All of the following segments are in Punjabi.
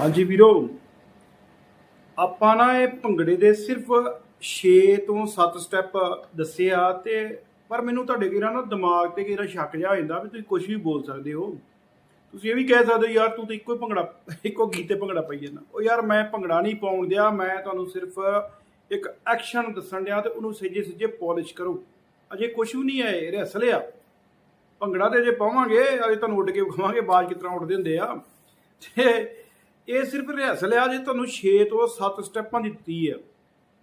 ਹਾਂਜੀ ਵੀਰੋ, ਆਪਾਂ ਨਾ ਇਹ ਭੰਗੜੇ ਦੇ ਸਿਰਫ 6 ਤੋਂ 7 ਸਟੈਪ ਦੱਸੇ ਆ ਤੇ ਪਰ ਮੈਨੂੰ ਤੁਹਾਡੇ ਕਿਹੜਾ ਨਾ ਦਿਮਾਗ ਤੇ ਕਿਹੜਾ ਸ਼ੱਕ ਜਿਹਾ ਹੋ ਜਾਂਦਾ ਵੀ ਤੁਸੀਂ ਕੁਝ ਵੀ ਬੋਲ ਸਕਦੇ ਹੋ। ਤੁਸੀਂ ਇਹ ਵੀ ਕਹਿ ਸਕਦੇ ਹੋ, ਯਾਰ ਤੂੰ ਤਾਂ ਇੱਕੋ ਹੀ ਭੰਗੜਾ, ਇੱਕੋ ਗੀਤ ਤੇ ਭੰਗੜਾ ਪਾਈ ਜਾਂਦਾ। ਉਹ ਯਾਰ ਮੈਂ ਭੰਗੜਾ ਨਹੀਂ ਪਾਉਣ ਦਿਆ, ਮੈਂ ਤੁਹਾਨੂੰ ਸਿਰਫ ਇੱਕ ਐਕਸ਼ਨ ਦੱਸਣ ਦਿਆ ਤੇ ਉਹਨੂੰ ਸੱਜੇ ਸੱਜੇ ਪਾਲਿਸ਼ ਕਰੋ। ਅਜੇ ਕੁਝ ਵੀ ਨਹੀਂ ਹੈ, ਇਹ ਰਿਹਸਲ ਆ। ਭੰਗੜਾ ਤੇ ਜੇ ਪਾਵਾਂਗੇ, ਅਜੇ ਤੁਹਾਨੂੰ ਉੱਡ ਕੇ ਵਿਖਾਵਾਂਗੇ, ਬਾਜ ਕਿਸ ਤਰ੍ਹਾਂ ਉੱਡਦੇ ਹੁੰਦੇ ਆ। ਤੇ ਇਹ ਸਿਰਫ ਰਿਹਸਲ ਆ, ਜੇ ਤੁਹਾਨੂੰ 6 ਤੋਂ 7 ਸਟੈਪਾਂ ਦੀ ਦਿੱਤੀ ਹੈ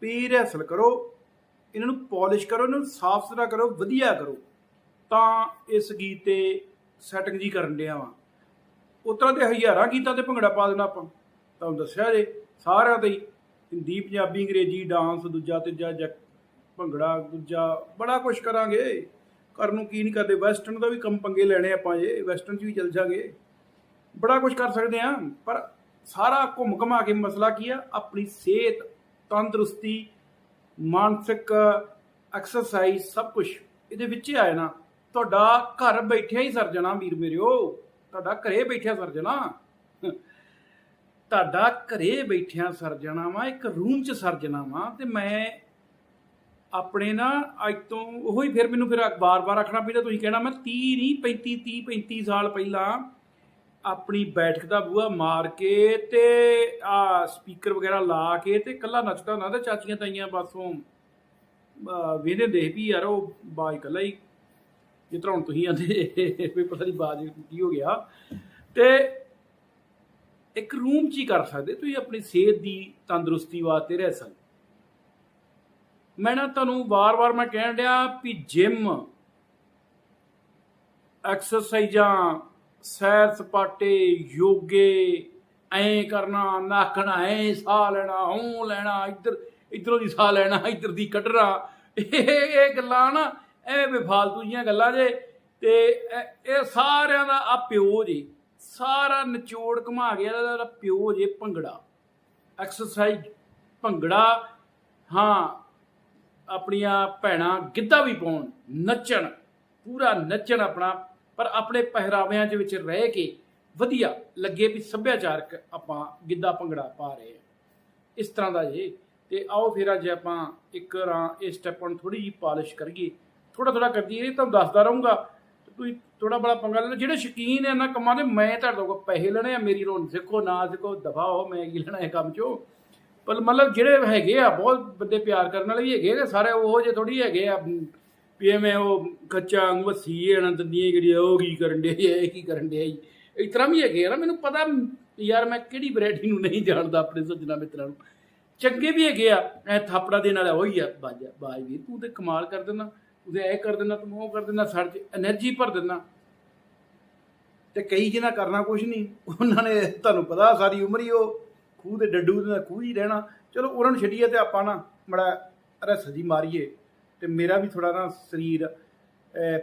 ਵੀ ਰਿਹਸਲ ਕਰੋ, ਇਹਨਾਂ ਨੂੰ ਪਾਲਿਸ਼ ਕਰੋ, ਇਹਨਾਂ ਨੂੰ ਸਾਫ਼ ਸੁਥਰਾ ਕਰੋ, ਵਧੀਆ ਕਰੋ। ਤਾਂ ਇਸ ਗੀਤ ਤੇ ਸੈਟਿੰਗ ਜੀ ਕਰਨ ਡਿਆ ਵਾਂ। ਉਸ ਤਰ੍ਹਾਂ ਦੇ ਹਜ਼ਾਰਾਂ ਗੀਤਾਂ ਤੇ ਭੰਗੜਾ ਪਾ ਦੇਣਾ ਆਪਾਂ। ਤੁਹਾਨੂੰ ਦੱਸਿਆ ਜੇ, ਸਾਰਿਆਂ ਤੇ ਹੀ। ਹਿੰਦੀ, ਪੰਜਾਬੀ, ਅੰਗਰੇਜ਼ੀ, ਡਾਂਸ, ਦੂਜਾ, ਤੀਜਾ, ਜੱਕ, ਭੰਗੜਾ, ਦੂਜਾ, ਬੜਾ ਕੁਝ ਕਰਾਂਗੇ। ਕਰਨ ਨੂੰ ਕੀ ਨਹੀਂ ਕਰਦੇ ਵੈਸਟਰਨ ਦਾ ਵੀ ਕੰਮ ਪੰਗੇ ਲੈਣੇ ਆਪਾਂ ਜੇ ਵੈਸਟਰਨ 'ਚ ਵੀ ਚੱਲ ਜਾਗੇ। ਬੜਾ ਕੁਝ ਕਰ ਸਕਦੇ ਆ, ਪਰ ਸਾਰਾ ਘੁੰਮ ਘਮਾ ਕੇ ਮਸਲਾ ਕੀ ਆ? ਆਪਣੀ ਸਿਹਤ, ਤੰਦਰੁਸਤੀ, ਮਾਨਸਿਕ ਐਕਸਰਸਾਈਜ਼ ਸਭ ਕੁਝ ਇਹਦੇ ਵਿੱਚ ਹੀ ਆਇਆ ਨਾ ਤੁਹਾਡਾ ਘਰ ਬੈਠਿਆ ਹੀ ਸਰ ਜਾਣਾ ਵੀਰ ਮੇਰਿਓ। ਤੁਹਾਡਾ ਘਰੇ ਬੈਠਿਆ ਸਰ ਜਾਣਾ ਤੁਹਾਡਾ ਘਰੇ ਬੈਠਿਆ ਸਰ ਜਾਣਾ ਵਾ, ਇੱਕ ਰੂਮ 'ਚ ਸਰ ਜਾਣਾ ਵਾ ਤੇ ਮੈਂ ਆਪਣੇ ਨਾ ਅੱਜ ਤੋਂ ਉਹੀ ਫਿਰ ਮੈਨੂੰ ਫਿਰ ਬਾਰ-ਬਾਰ ਆਖਣਾ ਪੈਂਦਾ। ਤੁਸੀਂ ਕਹਿਣਾ ਮੈਂ 30 ਨਹੀਂ 35 30 35 ਸਾਲ ਪਹਿਲਾਂ ਆਪਣੀ ਬੈਠਕ ਦਾ ਬੂਹਾ ਮਾਰ ਕੇ ਤੇ ਆ ਸਪੀਕਰ ਵਗੈਰਾ ਲਾ ਕੇ ਤੇ ਕੱਲਾ ਨੱਚਦਾ ਹੁੰਦਾ ਤੇ ਚਾਚੀਆਂ ਤਾਈਆਂ ਬਸੋਂ ਵੇਦੇ ਦੇਖ ਵੀ ਯਾਰ ਉਹ ਬਾਜ ਕੱਲਾ ਹੀ, ਜਿਸ ਤਰ੍ਹਾਂ ਹੁਣ ਤੁਸੀਂ ਆਂਦੇ ਵੀ ਪਤਾ ਨਹੀਂ ਬਾਜ ਕੀ ਹੋ ਗਿਆ। ਤੇ ਇੱਕ ਰੂਮ 'ਚ ਹੀ ਕਰ ਸਕਦੇ, ਤੁਸੀਂ ਆਪਣੀ ਸਿਹਤ ਦੀ ਤੰਦਰੁਸਤੀ ਵਾਸਤੇ ਰਹਿ ਸਕਦੇ। ਮੈਂ ਨਾ ਤੁਹਾਨੂੰ ਵਾਰ-ਵਾਰ ਮੈਂ ਕਹਿਣ ਡਿਆ ਵੀ ਜਿਮ ਐਕਸਰਸਾਈਜ਼ਾਂ ਸੈਰ ਸਪਾਟੇ ਯੋਗੇ, ਐ ਕਰਨਾ ਨਾਕਣਾ ਐ ਸਾਹ ਲੈਣਾ ਹੂੰ ਲੈਣਾ, ਇੱਧਰ, ਇੱਧਰੋਂ ਦੀ ਸਾਹ ਲੈਣਾ, ਇੱਧਰ ਦੀ ਕੱਢਣਾ। ਇਹ ਇਹ ਗੱਲਾਂ ਨਾ, ਐਵੇਂ ਬੇਫਾਲਤੂ ਜੀਆਂ ਗੱਲਾਂ ਜੇ, ਤੇ ਇਹ ਇਹ ਸਾਰਿਆਂ ਦਾ ਆ ਪਿਓ ਜੀ। ਸਾਰਾ ਨਿਚੋੜ ਘੁਮਾ ਗਿਆ ਇਹਦਾ ਪਿਓ ਜੇ ਭੰਗੜਾ। ਐਕਸਰਸਾਈਜ਼ ਭੰਗੜਾ, ਹਾਂ, ਆਪਣੀਆਂ ਭੈਣਾਂ ਗਿੱਧਾ ਵੀ ਪਾਉਣ, ਨੱਚਣ, ਪੂਰਾ ਨੱਚਣ ਆਪਣਾ। ਪਰ ਆਪਣੇ ਪਹਿਰਾਵਿਆਂ ਦੇ ਵਿੱਚ ਰਹਿ ਕੇ ਵਧੀਆ ਲੱਗੇ ਵੀ ਸੱਭਿਆਚਾਰਕ ਆਪਾਂ ਗਿੱਧਾ ਭੰਗੜਾ ਪਾ ਰਹੇ ਹਾਂ। ਇਸ ਤਰ੍ਹਾਂ ਦਾ ਜੇ, ਤੇ ਆਓ ਫਿਰ ਅੱਜ ਆਪਾਂ ਇੱਕ ਰਾਂ ਇਹ ਸਟੈਪ ਨੂੰ ਥੋੜੀ ਜਿਹੀ ਪਾਲਿਸ਼ ਕਰੀਏ। ਥੋੜਾ ਥੋੜਾ ਕਰਦੀ ਇਹ ਤੁਹਾਨੂੰ ਦੱਸਦਾ ਰਹੂੰਗਾ। ਤੁਸੀਂ ਥੋੜਾ ਬੜਾ ਪੰਗਾ ਲੈਣਾ। ਜਿਹੜੇ ਸ਼ਕੀਨ ਹੈ ਇਹਨਾਂ ਕੰਮਾਂ ਦੇ, ਮੈਂ ਤੁਹਾਡੇ ਕੋਲ ਪੈਸੇ ਲੈਣੇ ਆ, ਮੇਰੀ ਰੋਣ ਸਿੱਖੋ, ਨਾ ਸਿੱਖੋ ਦਫਾ ਹੋ ਮੈਂ ਕੀ ਲੈਣਾ ਇਹ ਕੰਮ ਚੋਂ। ਪਰ ਮਤਲਬ ਜਿਹੜੇ ਹੈਗੇ ਆ, ਬਹੁਤ ਬੰਦੇ ਪਿਆਰ ਕਰਨ ਵਾਲੇ ਵੀ ਹੈਗੇ ਆ ਸਾਰੇ ਉਹ ਜਿਹੇ ਥੋੜੀ ਹੈਗੇ ਆ ਵੀ ਐਵੇਂ ਉਹ ਕੱਚਾ ਅੰਗ ਵਸੀ ਹੈ ਨਾ ਦੰਦੀਆਂ ਜਿਹੜੀ ਉਹ ਕੀ ਕਰਨ ਦੇ ਇਹ ਕੀ ਕਰਨ ਦੇ ਇਸ ਤਰ੍ਹਾਂ ਵੀ ਹੈਗੇ ਨਾ, ਮੈਨੂੰ ਪਤਾ ਯਾਰ ਮੈਂ ਕਿਹੜੀ ਵੈਰਾਈਟੀ ਨੂੰ ਨਹੀਂ ਜਾਣਦਾ ਆਪਣੇ ਸੱਜਣਾ ਮਿੱਤਰਾਂ ਨੂੰ। ਚੰਗੇ ਵੀ ਹੈਗੇ ਆ, ਐ ਥਾਪੜਾ ਦੇ ਨਾਲ ਉਹ ਹੀ ਆ, ਬਾਜ ਬਾਜ ਵੀਰ ਤੂੰ ਤੇ ਕਮਾਲ ਕਰ ਦਿੰਦਾ ਉਹਦੇ ਐ ਕਰ ਦਿੰਦਾ, ਤੂੰ ਉਹ ਕਰ ਦਿੰਦਾ ਸੜ ਚ એનર્ਜੀ ਭਰ ਦਿੰਦਾ। ਤੇ ਕਈ ਜਿਹਨਾਂ ਕਰਨਾ ਕੁਛ ਨਹੀਂ ਉਹਨਾਂ ਨੇ ਤੁਹਾਨੂੰ ਪਤਾ ਸਾਰੀ ਉਮਰ ਹੀ ਉਹ ਖੂਹ ਦੇ ਡੱਡੂ ਦੇ ਖੂਹ ਹੀ ਰਹਿਣਾ। ਚਲੋ, ਉਹਨਾਂ ਨੂੰ ਛੱਡੀਏ ਤੇ ਆਪਾਂ ਨਾ ਮੜਾ ਰਸ ਜੀ ਮਾਰੀਏ। ਤੇ ਮੇਰਾ ਵੀ ਥੋੜਾ ਨਾ ਸਰੀਰ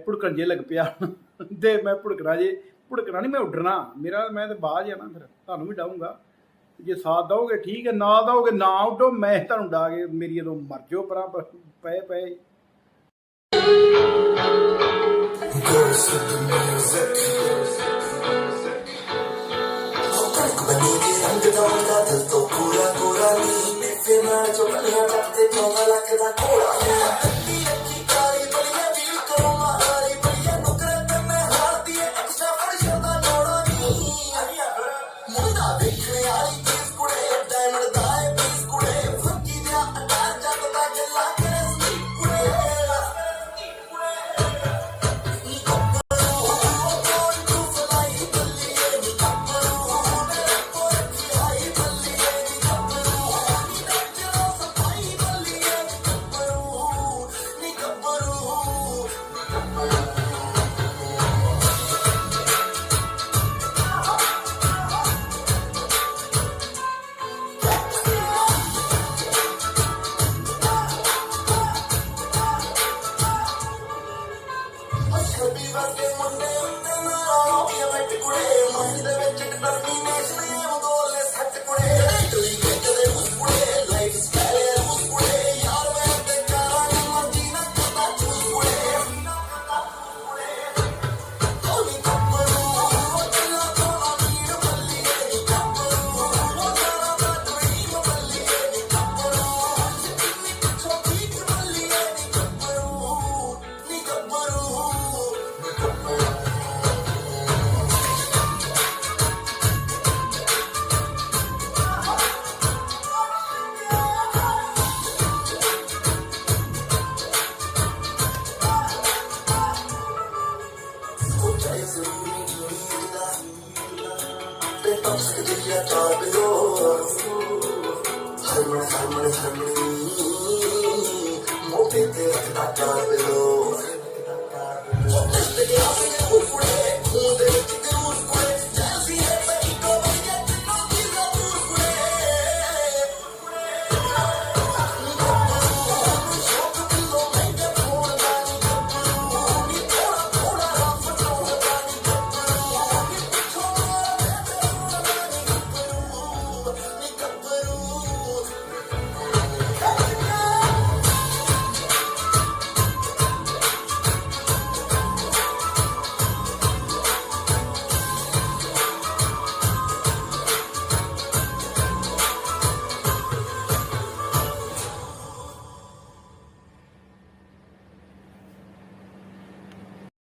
ਭੁੜਕਣ ਜੇ ਲੱਗ ਪਿਆ ਤੇ ਮੈਂ ਭੁੜਕਣਾ ਜੇ ਭੁੜਕਣਾ ਨਹੀਂ ਮੈਂ ਉੱਡਣਾ ਮੇਰਾ ਮੈਂ ਤੇ ਬਾਜ ਆ ਨਾ ਫਿਰ ਤੁਹਾਨੂੰ ਵੀ ਡਾਉਂਗਾ ਜੇ ਸਾਥ ਦਓਗੇ ਠੀਕ ਹੈ ਨਾ ਦਓਗੇ ਨਾ ਉੱਡੋ ਮੈਂ ਤੁਹਾਨੂੰ ਡਾ ਕੇ ਮੇਰੀ ਜਦੋਂ ਮਰ ਜਾਓ ਪਰਾਂ ਪਏ ਪਏ Girls with the music. ਕਣਕ ਬਣੀ ਦੀ ਰੰਗ ਦਾ ਮੁੰਡਾ ਦਿਲ ਤੋਂ ਪੂਰਾ ਪੂਰਾ ਨੀ ਫਿਰ ਮੈਂ ਬਲੀਆਂ ਟੱਪਦੇ ਚੋਂਗਾ ਲੱਗਦਾ ਕੋੜਾ ਅੱਤੀ ਅੱਖੀ ਕਾਲੀ ਬਲੀਆਂ ਵੀਲ ਕਰੋ ਮਾਰੀ ਬਲੀਆਂ ਨੁਕਰੇ ਤੇ ਮੈਂ ਹਾਰਦੀ ਐ ਐਕਸਟਰਾ ਫਰਸ਼ਨ ਦਾ ਲੋੜਾ ਨੀ ਮੁੰਡਾ ਵੇਖਣੇ ਵਾਲੀ harmony, harmony, harmony. More than that, I got below.